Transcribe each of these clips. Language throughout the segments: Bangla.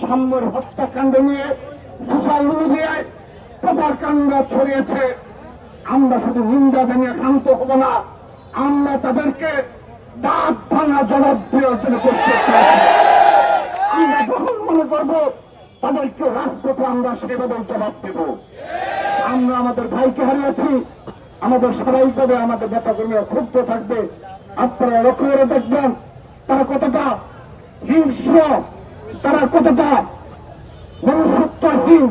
সাম্যের হত্যাকাণ্ড নিয়ে সোশ্যাল মিডিয়ায় প্রপারকাণ্ড ছড়িয়েছে। আমরা শুধু নিন্দা ভেঙে ক্ষান্ত হব না, আমরা তাদেরকে দাঁত ভাঙা জবাব দেওয়ার প্রস্তুত আমরা যখন মনে করব তাদেরকে রাজপথে আমরা সেভাবে জবাব দেব। আমরা আমাদের ভাইকে হারিয়েছি, আমাদের স্বাভাবিকভাবে আমাদের নেতাকর্মীরা ক্ষুব্ধ থাকবে। আপনারা লক্ষ্য করে দেখবেন, তারা কতটা হিংস্র তারা কতটা মনুষ্যত্বহীন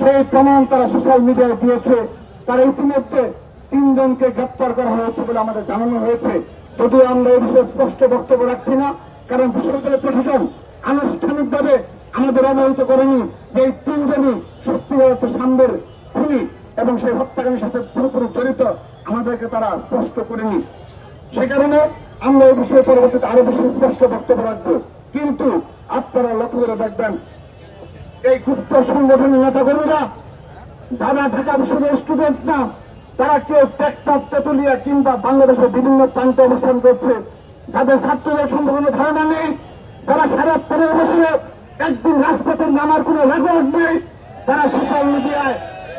সেই প্রমাণ তারা সোশ্যাল মিডিয়ায় দিয়েছে। তারা ইতিমধ্যে তিনজনকে গ্রেপ্তার করা হয়েছে বলে আমাদের জানানো হয়েছে। যদিও আমরা এই বিষয়ে স্পষ্ট বক্তব্য রাখছি না, কারণ বিশ্ববিদ্যালয় প্রশাসন আনুষ্ঠানিকভাবে আমাদের অবহিত করেনি যে এই তিনজনই সত্যি সত্যিকার সামনের খুনি এবং সেই হত্যাকারীর সাথে পুরোপুরি জড়িত আমাদেরকে তারা স্পষ্ট করেনি। সে কারণে আমরা এই বিষয়ে পরবর্তীতে আরও বেশি স্পষ্ট বক্তব্য রাখব। কিন্তু আপনারা লক্ষ্য করে দেখবেন, এই গুপ্ত সংগঠনের নেতাকর্মীরা, যারা ঢাকা বিশ্ববিদ্যালয়ের স্টুডেন্ট না, তারা কেউ টেকটপ তেতুলিয়া কিংবা বাংলাদেশের বিভিন্ন প্রান্তে অবস্থান করছে। যাদের ছাত্রদের সম্পর্কে ধারণা নেই, যারা সারা পনেরো বছরে একদিন রাজপথের নামার কোনো রেকর্ড নেই, তারা সোশ্যাল মিডিয়ায়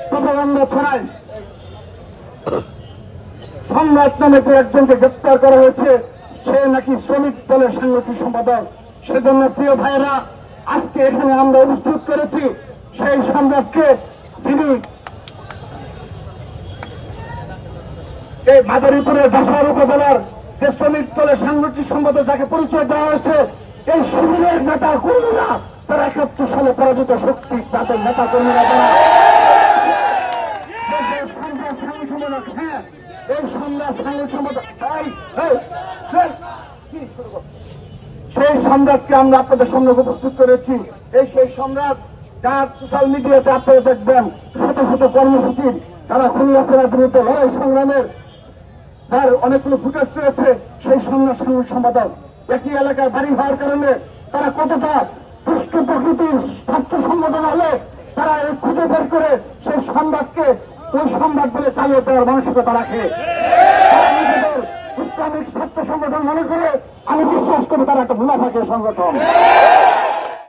প্রপাগান্ডা ছড়ায়। সম্রাট নামে যে একজনকে গ্রেপ্তার করা হয়েছে, সে নাকি শ্রমিক দলের সাংগঠনিক সম্পাদক। সেজন্য প্রিয় ভাইরা আজকে এখানে আমরা উপস্থিত করেছি সেই সম্রাটকে যিনি এই মাদারীপুরের বাসার উপজেলার যে শ্রমিক দলের সাংগঠনিক সম্পাদক যাকে পরিচয় দেওয়া হয়েছে এই শিবিরের নেতা কর্মীরা যারা একাত্তর সালে পরাজিত শক্তি তাদের নেতা কর্মীরা যারা হ্যাঁ, এই সংবাদ সাংবাদিক সম্পাদক, এই, কি শুরু? সেই সম্রাটকে আমরা আপনাদের সামনে উপস্থিত করেছি। এই সেই সম্রাট যার সোশ্যাল মিডিয়াতে আপনারা দেখবেন শত শত কর্মসূচির তারা খুলনা সেনার বিরুদ্ধে লড়াই সংগ্রামের তার অনেকগুলো ফুটেজ রয়েছে, সেই সম্রাট সাংবাদিক সম্পাদক। একই এলাকায় বাড়ি হওয়ার কারণে তারা কতটা দুষ্ট প্রকৃতির ছাত্র সংগঠন হলে তারা এই খুঁজে বের করে সেই সম্রাটকে ওই সম্রাট বলে চালিয়ে দেওয়ার মানসিকতা রাখে। ইসলামিক ছাত্র সংগঠন মনে করে আমি বিশ্বাস করি তারা একটা মুনাফাকের সংগঠন।